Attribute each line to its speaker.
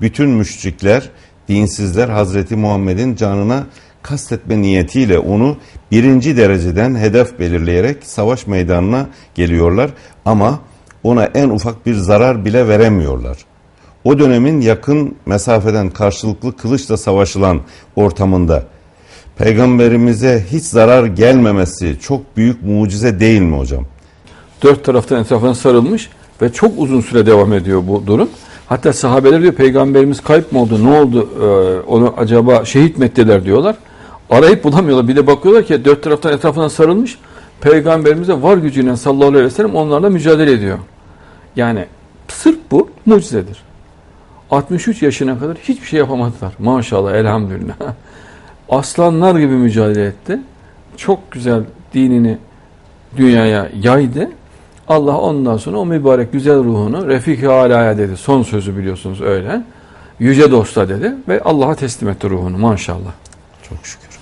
Speaker 1: bütün müşrikler, dinsizler Hazreti Muhammed'in canına kastetme niyetiyle onu birinci dereceden hedef belirleyerek savaş meydanına geliyorlar ama ona en ufak bir zarar bile veremiyorlar. O dönemin yakın mesafeden karşılıklı kılıçla savaşılan ortamında peygamberimize hiç zarar gelmemesi çok büyük mucize değil mi hocam?
Speaker 2: Dört taraftan etrafına sarılmış ve çok uzun süre devam ediyor bu durum. Hatta sahabeler diyor peygamberimiz kayıp mı oldu ne oldu Ee, onu acaba şehit mi ettiler diyorlar. Arayıp bulamıyorlar bir de bakıyorlar ki dört taraftan etrafına sarılmış peygamberimize var gücüyle sallallahu aleyhi ve sellem onlarla mücadele ediyor. Yani sırf bu mucizedir. 63 yaşına kadar hiçbir şey yapamadılar. Maşallah elhamdülillah. Aslanlar gibi mücadele etti. Çok güzel dinini dünyaya yaydı. Allah ondan sonra o mübarek güzel ruhunu Refik-i Ala'ya dedi. Son sözü biliyorsunuz öyle. Yüce dosta dedi ve Allah'a teslim etti ruhunu maşallah.
Speaker 1: Çok şükür.